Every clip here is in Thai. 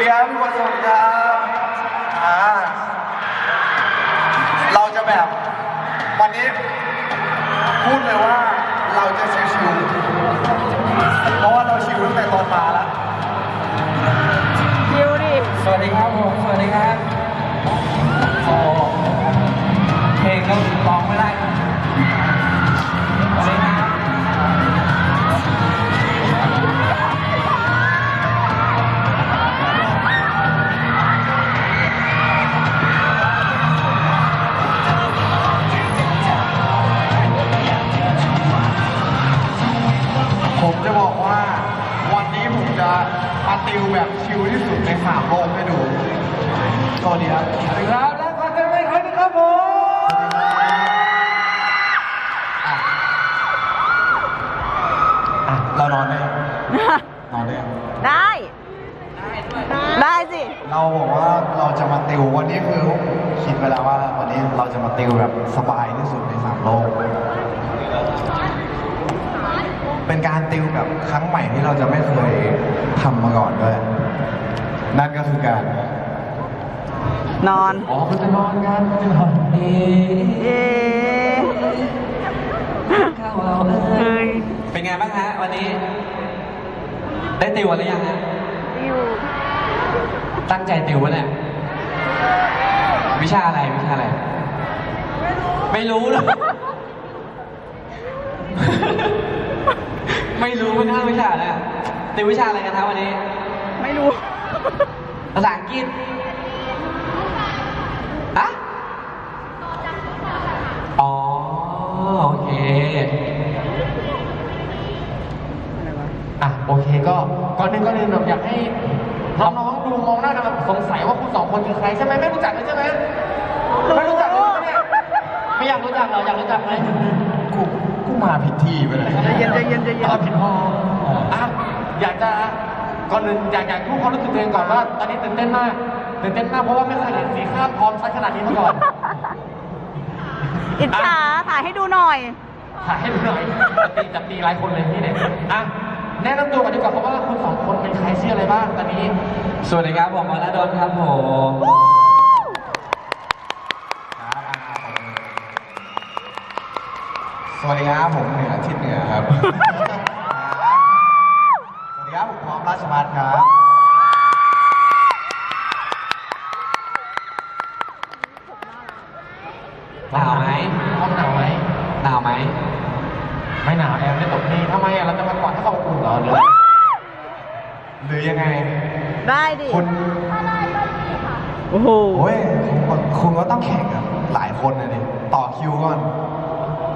ดีครับทุกคนสวัสดีครับอ่าเราจะแบบ วันนี้พูดเลยว่าเราจะชิวๆ เราบอกว่าเราจะมาติววันนี้คือคิดไว้แล้วว่าวันนี้เราจะมาติวแบบสบายที่สุดในสามโลก เป็นการติวแบบครั้งใหม่ที่เราจะไม่เคยทำมาก่อนด้วย นั่นก็คือการ นอน อ๋อคุณจะนอนกันคุณจะนอนเอ๊เย้เฮ้ยเป็นไงบ้างฮะวันนี้ ได้ติวอะไรยังฮะอยู่ ตั้งใจติววะเนี่ย วิชาอะไรวิชาอะไร ไม่รู้เลยไม่รู้ไม่รู้วิชาอะไรอะติววิชาอะไรกันครับวันนี้ ไม่รู้ ภาษาอังกฤษอะอ๋อโอเคอะโอเคก็ก่อนหนึ่งก่อนหนึ่งแบบอยากให้ น้องๆดูมองหน้ากันแบบสงสัยว่าคุณสองคนคือใครใช่ไหมไม่รู้จักเลยใช่ไหมไม่รู้จักเลยใช่ไหมเนี่ยไม่อยากรู้จักเราอยากรู้จักไหมกูกูมาผิดที่ไปเลยใจเย็นใจเย็นใจเย็นอ๋อผิดห้องอะอยากจะก่อนอื่นอยากอยากรู้ความรู้สึกตัวเองก่อนว่าตอนนี้ตื่นเต้นมากตื่นเต้นมากเพราะว่าไม่เคยเห็นสีข้ามพร้อมชัดขนาดนี้มาก่อน อิจฉาถ่ายให้ดูหน่อย ถ่ายให้ดูหน่อยจะตีจะตีหลายคนเลยที่เนี่ยอะ แนะนำตัวกันดีกว่าครับว่าคุณสองคนเป็นใครชื่ออะไรบ้างตอนนี้ สวัสดีครับผมวรดลครับผมสวัสดีครับผมเหนือทิศเหนือครับ สวัสดีครับผมพร้อมราชบัณครับ หนาวไหมห้องหนาวไหมหนาวไหม ไม่หนาวแอร์ไม่ตกนี่ทำไมอะเราจะมากอดให้เขาอบอุ่นเหรอหรือหรือยังไง ได้ดิคุณโอ้โหโอ้ยคุณคุณก็ต้องแข่งกับหลายคนนะดิต่อคิวก่อน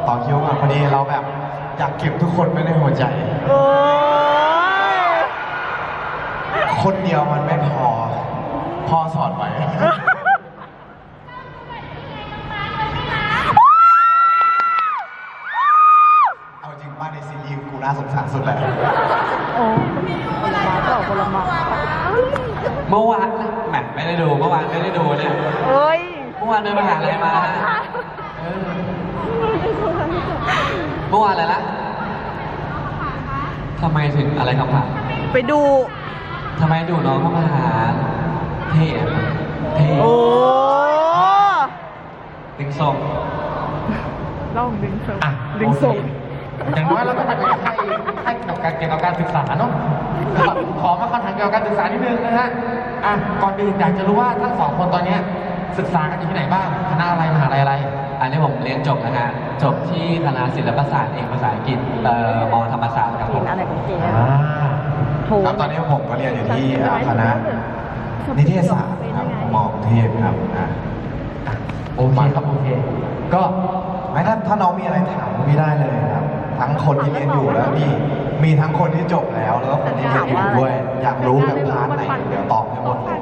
ต่อคิวก่อนพอดีเราแบบ อยากเก็บทุกคนไว้ในหัวใจ โอ้ยคนเดียวมันไม่พอพ่อสอนไว้ เอาจริงป้าในซีรีส์กูน่าสงสารสุดแหละ โอ้คนละมาเปล่าคนละมา เมื่อวานแหมไม่ได้ดูเมื่อวานไม่ได้ดูเนี่ย เอ้ย เมื่อวานเดินมาหาอะไรมาเออเมื่อวานอะไรนะทำไม ถึงอะไรคำถามไปดู ทำไมดูน้องเข้ามาหาเท่อะเท่โอ้ดึงส่งล่องดึงส่งอะดึงส่งอย่างน้อยเราก็จะเป็นให้ให้เกี่ยวกับเกี่ยวกับการศึกษาเนาะขอมาคำถามเกี่ยวกับการศึกษานิดนึงนะฮะอะก่อนอื่นอยากจะรู้ว่าทั้งสองคนตอนเนี้ยศึกษากันอยู่ที่ไหนบ้างคณะอะไรมหาลัยอะไร อันนี้ผมเรียนจบนะฮะจบที่คณะศิลปศาสตร์เอกภาษาอังกฤษเอ่อมธรรมศาสตร์ครับผกินม อะไรของเจ๊อ่าโถครับตอนนี้ผมก็เรียนอยู่ที่อ่าคณะนิเทศศาสตร์ครับของมอกรุงเทพครับอะโอเคครับโอเค ก็ ไม่ถ้าถ้าน้องมีอะไรถามพี่ได้เลยครับ ทั้งคนที่เรียนอยู่แล้วมีมีทั้งคนที่จบแล้วแล้วก็คนที่เรียนอยู่ด้วย อยากรู้แบบพาร์ทไหนเดี๋ยวตอบให้หมดเลย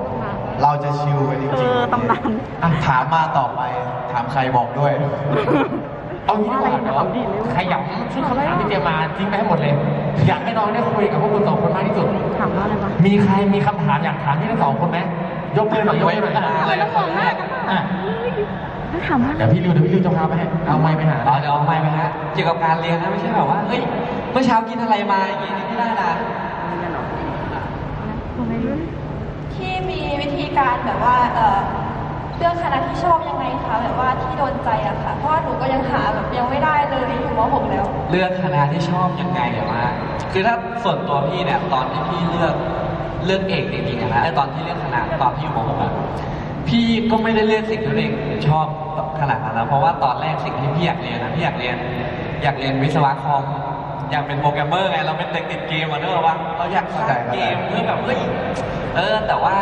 เราจะชิลกันจเอริงอตำนาน อะถามมาต่อไป ถามใครบอกด้วย เอางี้ดีกว่าเดี๋ยวขยำชุดคำถามที่เตรียมมาทิ้งไปให้หมดเลย อยากให้น้องได้คุยกับพวกคุณสองคนมากที่สุด ถามว่าอะไรวะมีใครมีคำถามอยากถามที่ทั้งสองคนไหมยกมือหน่อยยกมือหน่อยอะไรนะอะถามว่า เดี๋ยวพี่ริวเดี๋ยวพี่ริวจะพาไปให้เอาไม้ไปหาอ๋อเดี๋ยวเอาไมค์ไปฮะเกี่ยวกับการเรียนนะไม่ใช่แบบว่าเฮ้ยเมื่อเช้ากินอะไรมาอย่างงี้ไม่ได้นะตรงไหนเลยที่มีวิธีการแบบว่าเอ่อ เลือกคณะที่ชอบยังไงคะแบบว่าที่โดนใจอะค่ะ เพราะว่าหนูก็ยังหาแบบยังไม่ได้เลยอยู่ม .6 แล้ว เลือกคณะที่ชอบยังไงอะมาคือถ้าส่วนตัวพี่เนี่ยตอนที่พี่เลือกเลือกเอกจริงๆอะนะไอตอนที่เลือกคณะตอนที่อยู่ม .6 อะพี่ก็ไม่ได้เลือกสิ่งที่ตัวเองชอบขนาดนั้นนะเพราะว่าตอนแรกสิ่งที่พี่อยากเรียนนะพี่อยากเรียน อยากเรียนวิศวะคอมอยากเป็นโปรแกรมเมอร์ไงเราเป็นเด็กติดเกมอะเนอะว่าเราอยากสร้างเกมเพื่อแบบเฮ้ยเออแต่ว่า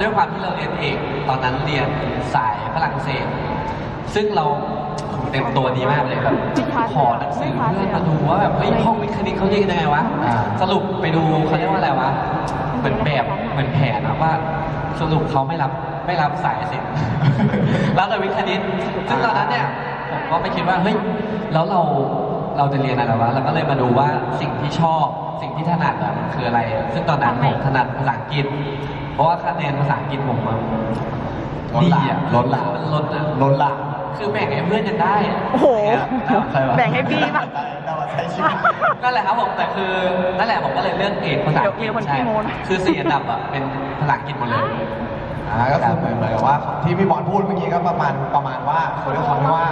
ด้วยความที่เราเรียนเอกตอนนั้นเรียนสายฝรั่งเศส ซึ่งเราเต็มตัวดีมากเลยแบบขอหนังสือเพื่อนมาดูว่าแบบเฮ้ยห้องวิทย์คณิตเขาเรียนยังไงวะสรุปไปดูเขาเรียกว่าอะไรวะเหมือนแบบเหมือนแผนนะว่าสรุปเขาไม่รับไม่รับสายศิลป์รับแต่วิทย์คณิตซึ่งตอนนั้นเนี่ยผมก็ไม่คิดว่าเฮ้ยแล้วเราเราจะเรียนอะไรวะเราก็เลยมาดูว่าสิ่งที่ชอบสิ่งที่ถนัดมันคืออะไร ซึ่งตอนนั้นผมถนัดภาษาอังกฤษ เพราะว่าคะแนนภาษาอังกฤษผมมันล้นหลามดีอะล้นหลาม มันล้นอะล้นหลามคือแบ่งให้เพื่อนยังได้อะโอ้โห ใครวะแบ่งให้พี่ปะแต่ว่าใช้ชีวิตนั่นแหละครับผมแต่คือนั่นแหละผมก็เลยเลือกเอกภาษาอังกฤษเดี๋ยวมีคนใช่ขี้โม้นะคือสี่อันดับอะเป็นภาษาอังกฤษหมดเลย อ่าก็คือเหมือนเหมือนกับว่าที่พี่บอลพูดเมื่อกี้ก็ประมาณประมาณว่าคือด้วยความที่ว่า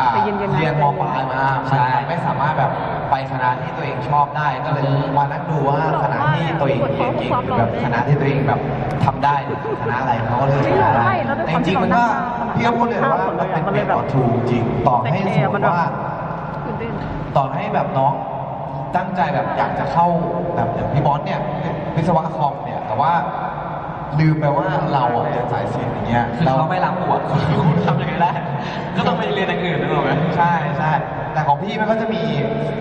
อ่าใจเย็นๆนะเรียนมปลายมาใช่ มันไม่สามารถแบบไปคณะที่ตัวเองชอบได้ก็เลยมานั่งดูว่าคณะที่ตัวเองเรียนเก่งหรือแบบคณะที่ตัวเองแบบทำได้เนี่ยคณะอะไรเขาก็เลยไม่รู้ไม่แล้วด้วยแต่ความจริงๆมันก็ที่พี่ก็พูดเลยว่ามันเป็นมันเมเลยนแบบออทูจริงต่อให้สมมติว่า ตื่นเต้นต่อให้แบบน้องตั้งใจแบบอยากจะเข้าแบบอย่างพี่บอสเนี่ยวิศวะคอมเนี่ยแต่ว่า ลืมไปว่าเราอะเรียนสายศิลป์อย่างเงี้ยคือเขาไม่รับบวชคุณทำยังไงได้ก็ต้องไปเรียนอย่างอื่นนึกออกไหมใช่ใช่แต่ของพี่มันก็จะมี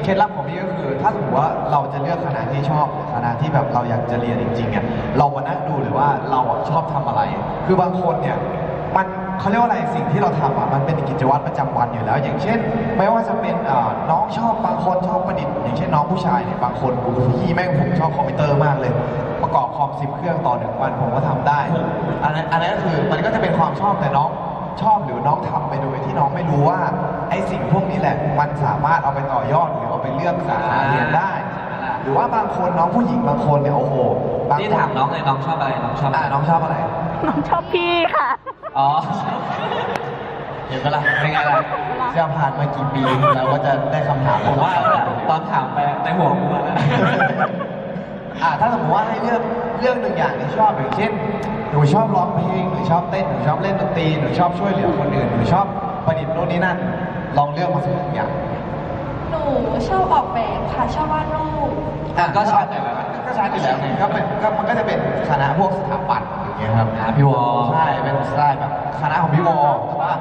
เคล็ดลับของพี่ก็คือ ถ้าสมมติว่าเราจะเลือกคณะที่ชอบคณะที่แบบเราอยากจะเรียนจริงๆเนี่ยเรามานั่งดูเลยว่าเราอะชอบทำอะไร คือบางคนเนี่ยมันเขาเรียกว่าอะไรสิ่งที่เราทำอะมันเป็นกิจวัตรประจำวันอยู่แล้ว อย่างเช่น ไม่ว่าจะเป็นอ่าน้องชอบบางคนชอบประดิษฐ์อย่างเช่นน้องผู้ชายเนี่ยบางคนโอ้โหพี่แม่งผมชอบคอมพิวเตอร์มากเลย ประกอบคอมสิบเครื่องต่อหนึ่งวันผมก็ทำได้ อันนั้นอันนั้นก็คือมันก็จะเป็นความชอบแต่น้องชอบหรือน้องทำไปโดยที่น้องไม่รู้ว่าไอ้สิ่งพวกนี้แหละมันสามารถเอาไปต่อยอดหรือเอาไปเลือกสาขาเรียนได้ หรือว่าบางคนน้องผู้หญิงบางคนเนี่ยโอ้โหบางนี่คนถามน้องเลยน้องชอบอะไรน้องชอบอะอ่าไรน้องชอบอะไร น้องชอบพี่ค่ะ อ๋อ เห็นปะล่ะเป็นไงล่ะจะผ่านมากี่ปีเราก็จะได้คำถามผมว่าตอนถามไปในหัวผมอะนะ อ่าถ้าสมมติว่าให้เลือกเรื่องหนึ่งอย่างที่ชอบอย่างเช่นหนูชอบร้องเพลงหนูชอบเต้นหนูชอบเล่นดนตรีหนูชอบช่วยเหลือคนอื่นหนูชอบประดิษฐ์โน่นนี่นั่น ลองเลือกมาสักหนึ่งอย่างหนูชอบออกแบบค่ะชอบวาดรูปอะก็ชัดอยู่แล้วก็ชัดอยู่แล้วไงก็เป็นก็มันก็จะเป็นคณะพวกสถาปัตย์อย่างเงี้ยครับอ่าพี่วอใช่เป็นสไตล์แบบคณะของพี่วอแต่ว่า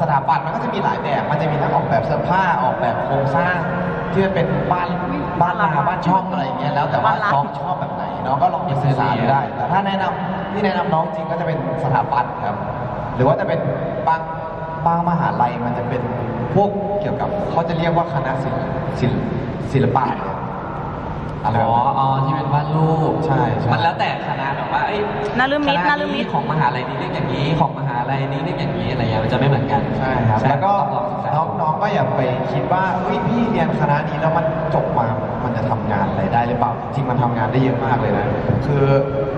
สถาปัตย์มันก็จะมีหลายแบบ มันจะมีทั้งออกแบบเสื้อผ้าออกแบบโครงสร้าง ที่มันเป็นบ้านบ้านนาบ้านช่องอะไรอย่างเงี้ยแล้วแต่ว่าบ้านร้างน้องชอบแบบไหนน้องก็ลองไปศึกษาดูได้ แต่ถ้าแนะนำที่แนะนำน้องจริงก็จะเป็นสถาปัตย์ครับ หรือว่าจะเป็นบางบางมหาลัยมันจะเป็นพวกเกี่ยวกับเขาจะเรียกว่าคณะศิลป์ศิลป์ศิลปะเนี่ย อะไรอ๋แบอบนั้น อ๋อที่เป็นวาดรูปใช่ใช่ มันแล้วแต่คณะแบบว่าเอ้ยนารุมิตคณะนารุมิต ของมหาลัยนี้เรียกอย่างนี้ ของมหาลัยนี้เรียกอย่างนี้อะไรเงี้ยมันจะไม่เหมือนกันใช่ครับ แล้วก็ต้องลองศึกษา น้องน้องก็อย่าไปคิดว่าเฮ้ยพี่เรียนคณะนี้แล้วมันจบมามันจะทำงานอะไรได้หรือเปล่า จริงมันทำงานได้เยอะมากเลยนะ คือ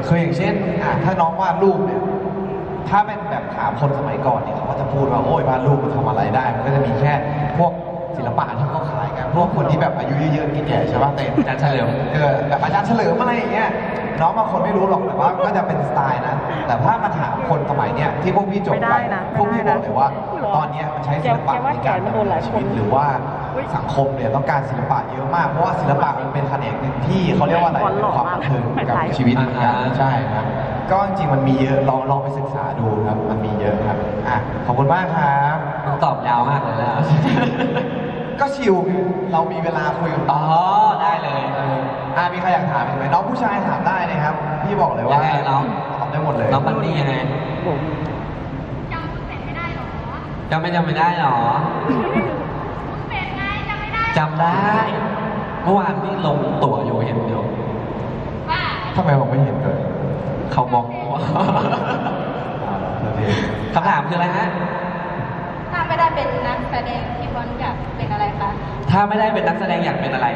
คืออย่างเช่นอะถ้าน้องวาดรูปเนี่ย ถ้าเป็นแบบถามคนสมัยก่อนเนี่ยเขาก็จะพูดว่าโอ้ยวาดรูปมันทำอะไรได้ มันก็จะมีแค่พวกศิลปะที่เขาขายกัน พวกคนที่แบบอายุเยอะๆแก่ๆใช่ป่ะเต้นอาจารย์เฉลิม เออแบบอาจารย์เฉลิมอะไรอย่างเงี้ยน้องบางคนไม่รู้หรอกแต่ว่าก็จะเป็นสไตล์นะ แต่ถ้ามาถามคนสมัยเนี้ยที่พวกพี่จบไม่ไปได้นะพวกพี่ไม่บได้นะอกเลยว่า ตอนเนี้ยมันใช้ศิลปะแกว่าในการแกมันโดนหลายดำเนินชีวิตคนหรือว่าสังคมเนี่ยต้องการศิลปะเยอะมากเพราะว่าศิลปะมันเป็นแขนงหนึ่งที่เขาเรียกว่าอะไรบอลหล่เป็นอความมากบันเทิงกับไม่ชีวิตเหมือนกันอ่าใช่ครับก็จริงๆมันมีเยอะลองลองไปศึกษาดูครับ มันมีเยอะครับอะขอบคุณมากครับต้องตอบยาวมากเลยนะ ก็ชิวคือเรามีเวลาคุยกันต่อ๋ออได้เลยอ่ามีใครอยากถามอีกไหมน้องผู้ชายถามได้นะครับ พี่บอกเลยว่ายังไงน้อง ตอบได้หมดเลยน้องบันนี่ยังไงผมจำไม่จำไม่ได้หรอจำได้ เมื่อวานนี่ลงตั๋วอยู่เห็นอยู่ทำไมผมไม่เห็นเลยเขาบอกว่าอ่าโอเคคำถามคืออะไรฮะไม่ได้เป็นนักแสดงพี่บอลอยากเป็นอะไรคะ ถ้าไม่ได้เป็นนักแสดงอยากเป็นอะไร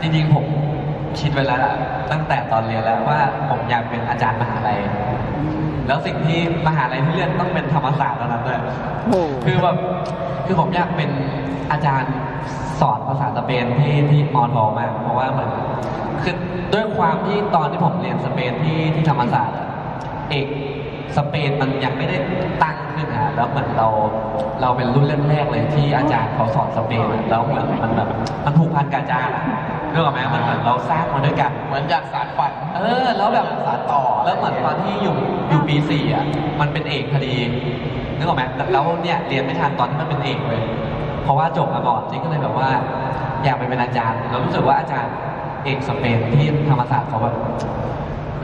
จริงๆผมคิดไว้แล้วล่ะตั้งแต่ตอนเรียนแล้วว่าผมอยากเป็นอาจารย์มหาลัย แล้วสิ่งที่มหาลัยที่เลือกต้องเป็นธรรมศาสตร์เท่านั้นด้วยโอ้คือแบบคือผมอยากเป็นอาจารย์สอนภาษาสเปนที่ที่มอทอมากเพราะว่าเหมือนคือด้วยความที่ตอนที่ผมเรียนสเปนที่ที่ธรรมศาสตร์อะเอก สเปนมันยังไม่ได้ตั้งขึ้นอะแล้วเหมือนเราเราเป็นรุ่นแรกๆเลยที่อาจารย์เขาสอนสเปนอะแล้วเหมือนมันแบบมันผูกพันกับอาจารย์อะเรื่องไหมมันเหมือนเราสร้างมาด้วยกัน เหมือนอยากสารฝัน เออ แล้วแบบสารต่อ แล้วเหมือนตอนที่อยู่อยู่ปีสี่อะ มันเป็นเอกพอดี นึกออกไหมแล้วเนี่ยเรียนไม่ทันตอนที่มันเป็นเอกเลย เพราะว่าจบมาก่อนนี่ก็เลยแบบว่า อยากไปเป็นอาจารย์เรารู้สึกว่าอาจารย์เอกสเปนที่ธรรมศาสตร์เขาแบบ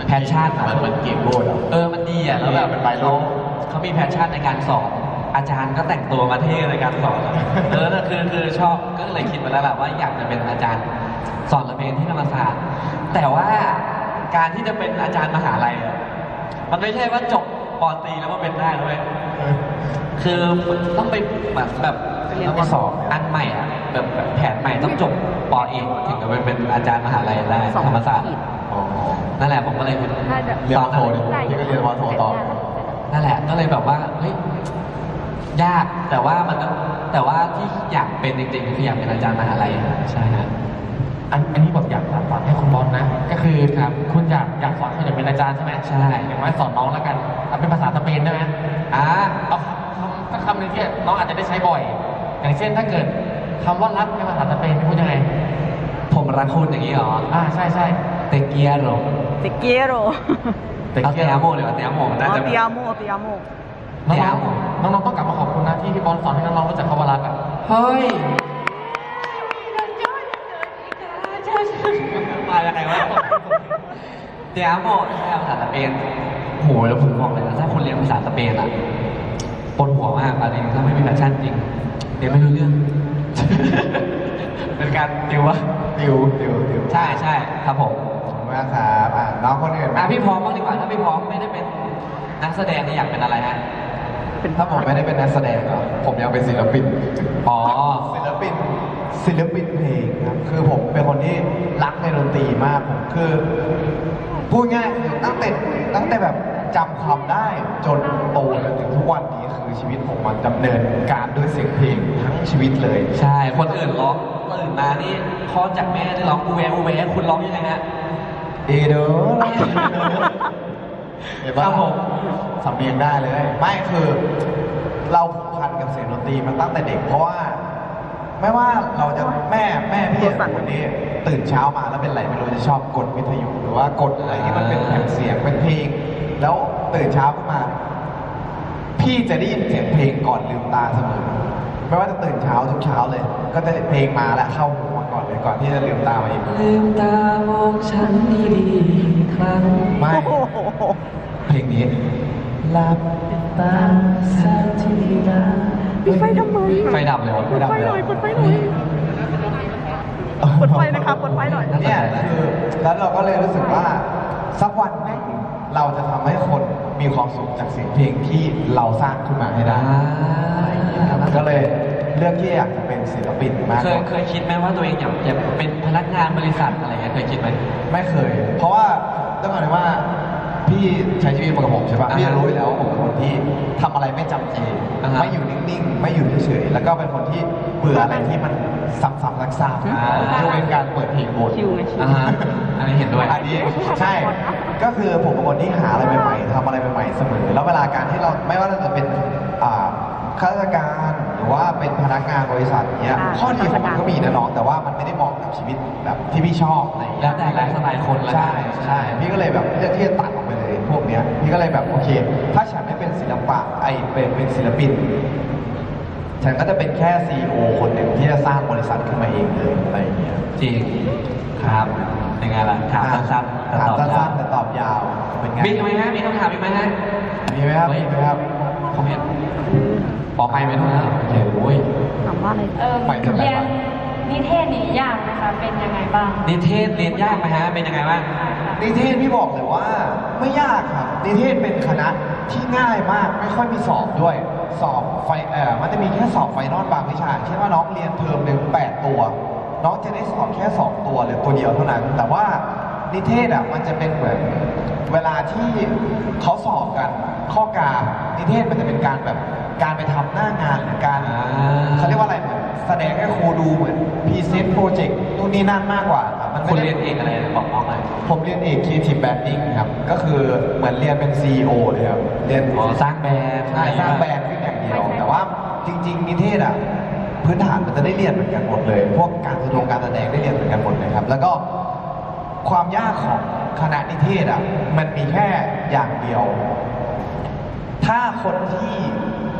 แพชชั่นอะมันมันเก่งโลดอะเออมันดีอะแล้วแบบเป็นใบเขารุ่นเขามีแพชชั่นในการสอนอาจารย์ก็แต่งตัวมาเท่ในการสอนอะเออคือคือชอบก็เลยคิดไว้แล้วแหละว่าอยากจะเป็นอาจารย์สอนสเปนที่ธรรมศาสตร์ แต่ว่าการที่จะเป็นอาจารย์มหาลัยอะมันไม่ใช่ว่าจบปอตรีแล้วมาเป็นได้ด้วย คือมันต้องไปแบบแบบต้องมาสอบอันใหม่อะแบบแบบแผนใหม่ต้องจบปอเอกถึงจะไปเป็นอาจารย์มหาลัยได้สองธรรมศาสตร์ขีดอ๋อ นั่นแหละผมก็เลยน่าจะเรียนวโทดิพี่ก็เรียนวโทต่อนั่นแหละก็เลยแบบว่าเฮ้ยยากแต่ว่ามันก็แต่ว่าที่อยากเป็นจริงๆคืออยากเป็นอาจารย์มหาลัยใช่ฮะอันอันนี้แบบอยากสานฝันให้คุณบอลนะ ก็คือครับคุณอยากอยากสอนคุณอยากเป็นอาจารย์ใช่ไหมใช่อย่างน้อยสอนน้องแล้วกันเอาเป็นภาษาสเปนได้ไหมอะเอาคำคำสักคำหนึ่งที่น้องอาจจะได้ใช้บ่อย อย่างเช่นถ้าเกิดคำว่ารักในภาษาสเปนพูดยังไงผมรักคุณอย่างนี้เหรออ่าใช่ใช่ เตเกียโร te quiero เอาเตียโมเลยว่าเตียโมน่าจะ oh, te amo te amo น้เดี๋ยวองๆน้องๆต้องกลับมาขอบคุณนะที่พี่บอลสอนให้น้องๆรู้จักคำว่ารักอะ เฮ้ย มายังไงวะเตียโมใช่ภาษาสเปนโหแล้วผมบอกเลยนะถ้าคุณเรียนภาษาสเปนอะปวดหัวมากอันนี้ถ้าไม่มีแพชชั่นจริงเรียนไม่รู้เรื่อง เป็นการติววะติวติวติว ใช่ใช่ครับผมขอบคุณ มากครับอะน้องคนอื่นไหมอะพี่พร้อมบ้างดีกว่าถ้าพี่พร้อมไม่ได้เป็นนักแสดงเนี่ยอยากเป็นอะไรฮะถ้าผมไม่ได้เป็นนักแสดงอะผมยังเป็นศิลปิน อ๋อ ศิลปิน ศิลปินเพลงครับ คือผมเป็นคนที่รักในดนตรีมาก ผมคือ พูดง่ายคือตั้งแต่ตั้งแต่แบบจำความได้จนโตจนถึงทุกวันนี้คือชีวิตผมมันดำเนินการด้วยเสียงเพลงทั้งชีวิตเลย ใช่ คนอื่นร้องตื่นมานี่คลอดจากแม่ได้ร้องอูแวอูแวคุณร้องยังไงฮะ เอเดอร์เห็นปะครับผมสำเนียงได้เลย ไม่คือ เราผูกพันกับเสียงดนตรีมาตั้งแต่เด็กเพราะว่า ไม่ว่าเราจะแม่แม่พี่คนนี้ ตื่นเช้ามาแล้วเป็นไรไม่รู้จะชอบกดวิทยุหรือว่ากดอะไรที่มันเป็นแผ่นเสียงเป็นเพลง แล้วตื่นเช้าขึ้นมา พี่จะได้ยินเสียงเพลงก่อนลืมตาเสมอไม่ว่าจะตื่นเช้าทุกเช้าเลย ก็จะเพลงมาแล้วเข้าหูมา ก่อนเลยก่อนที่จะลืมตามาอีกลืมตามองฉันดีๆอีกครั้งไม่โอ้โหเพลงนี้หลับตาสักทีนะปิดไฟทำไมไฟดับเลยวะกดไฟหน่อยกดไฟหน่อยกดไฟนะครับกดไฟหน่อยเนี่ยคือแล้วเราก็เลยรู้สึกว่าสักวันหนึ่งเราจะทำให้คนมีความสุขจากเสียงเพลงที่เราสร้างขึ้นมาให้ได้ก็เลย เลือกที่อยากจะเป็นศิลปินมากเคกยว่า เคยคิดไหมว่าตัวเองอยากจะเป็นพนักงานบริษัทอะไรเงี้ยเคยคิดไหม ไม่เคย เพราะว่าต้องบอกเลยว่าพี่ใช้ชีวิตมากับผมใช่ปะอ่าฮะพี่รู้อยู่แล้วว่าผมเป็นคนที่ทำอะไรไม่จำเจอ่าฮะไม่อยู่นิ่งๆ ไม่อยู่เฉยๆ แล้วก็เป็นคนที่เบื่ออะไรที่มันซ้ำๆซักๆอ่ายกเป็นการเปิดเพลงบนชิวไงชิว อ่าฮะอันนี้เห็นด้วย อันนี้ใช่ ก็คือผมเป็นคนที่หาอะไรใหม่ๆทำอะไรใหม่ๆเสมอ แล้วเวลาการที่เราไม่ว่าจะเป็นอ่าข้าราชการ หรือว่าเป็นพนักงานบริษัทเนี้ย อ่าข้อดีของมันก็มีนะน้อง แต่ว่ามันไม่ได้เหมาะกับชีวิตแบบที่พี่ชอบอะไรอย่างเงี้ยแล้วแต่ไลฟ์สไตล์คนละกัน ใช่ใช่พี่ก็เลยแบบเลือกที่จะตัดออกไปเลย พวกเนี้ยพี่ก็เลยแบบโอเค ถ้าฉันไม่เป็นศิลปะไอเป็นเป็นศิลปิน ฉันก็จะเป็นแค่ซีอคนหนึ่งที่จะสร้างบริษัทขึ้นมาเองเลยอะไรอย่างเงี้ยจริงครับยังไงล่ะถามสั้นๆแต่ถามตอบยาสั้วนๆแต่ตอบยาวเป็นไงมีไหมฮะมีคำถามอีกไหมฮะมีไหมครับมีไหมครับ คอมเมนต์ ปอไปไหมทุกท่านโอเคโอ้ย ถามว่าอะไรเออไปเถอะเรียนนิเทศนี่ยากนะคะ เป็นยังไงบ้าง นิเทศเรียนยากไหมฮะ เป็นยังไงบ้าง นิเทศพี่บอกเลยว่าไม่ยากครับ นิเทศเป็นคณะที่ง่ายมากไม่ค่อยมีสอบด้วย สอบไฟเอ่อมันจะมีแค่สอบไฟนอลบางวิชาเช่นว่าน้องเรียนเทอมหนึ่งแปดตัว น้องจะได้สอบแค่สองตัวหรือตัวเดียวเท่านั้น แต่ว่านิเทศอะมันจะเป็นเหมือนเวลาที่เขาสอบกันข้อกานิเทศมันจะเป็นการแบบ การไปทำหน้างานหรือการอ่าเขาเรียกว่าอะไรเหมือนแสดงให้ครูดูเหมือนพรีเซนต์โปรเจกต์นู่นนี่นั่นมากกว่าครับมันคุไม่ณได้ เรียนเองอะไรบอกน้องหน่อยผมเรียนเอก Creative Branding ครับ ก็คือเหมือนเรียนเป็น CEO เลยครับ เรียนอ๋อสร้างแบรนด์ใช่สร้างแบรนด์ขึ้นอย่างเดียว แต่ว่าจริง ๆ นิเทศอะ พื้นฐานมันจะได้เรียนเหมือนกันหมดเลย พวกการแสดงการแสดงได้เรียนเหมือนกันหมดเลยครับ แล้วก็ความยากของคณะนิเทศอะ มันมีแค่อย่างเดียว ถ้าคนที่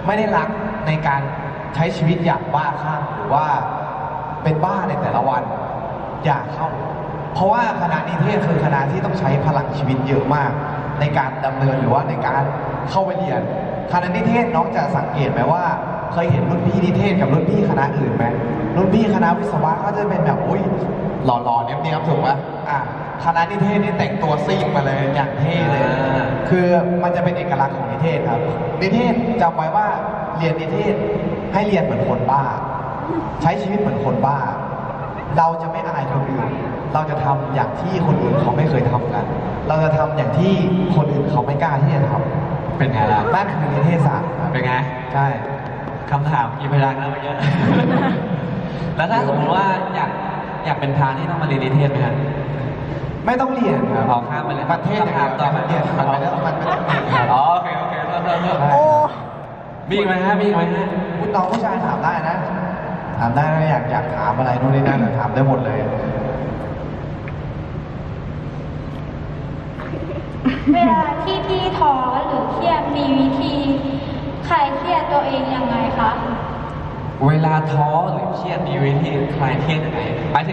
ไม่ได้รักในการใช้ชีวิตอย่างบ้าคลั่งหรือว่าเป็นบ้าในแต่ละวันอย่าเข้า เพราะว่าคณะนิเทศคือคณะที่ต้องใช้พลังชีวิตเยอะมาก ในการดำเนินหรือว่าในการเข้าไปเรียน คณะนิเทศน้องจะสังเกตไหมว่า เคยเห็นรุ่นพี่นิเทศกับรุ่นพี่คณะอื่นไหมรุ่นพี่คณะวิศวะก็จะเป็นแบบอุ้ยหล่อๆเนี้ยบๆถูกไหมอะคณะนิเทศนี่แต่งตัวซิ่งมาเลยอย่างเท่เลยอ่าคือมันจะเป็นเอกลักษณ์ของนิเทศครับ นิเทศจำไว้ว่าเรียนนิเทศให้เรียนเหมือนคนบ้า ใช้ชีวิตเหมือนคนบ้า เราจะไม่อายคนอื่น เราจะทำอย่างที่คนอื่นเขาไม่เคยทำกัน เราจะทำอย่างที่คนอื่นเขาไม่กล้าที่จะทำ เป็นไงล่ะนั่นคือนิเทศศาสตร์ครับเป็นไงใช่ คำถามกี่พยางค์แล้วเมื่อกี้ แล้วถ้าสมมติว่าอยากอยากเป็นพระนี่ต้องมาเรียนนิเทศไหมครับไม่ต้องเรียนครับเอาข้ามไปเลยประเทศอย่างเดียวต่อไปเรียนมันไม่ได้มันไม่ต้องเรียนครับอ๋อโอเคโอเคโทษโทษโทษโอ้มีอีกไหมฮะมีอีกไหมฮะ คุณน้องผู้ชายถามได้นะ ถามได้นะอยากอยากถามอะไรนู่นนี่นั่นถามได้หมดเลย เวลาที่พี่ท้อหรือเครียดมีวิธีคลายเครียดตัวเองยังไงคะ เวลาท้อหรือเครียดมีวิธีคลายเครียดยังไงหมายถึง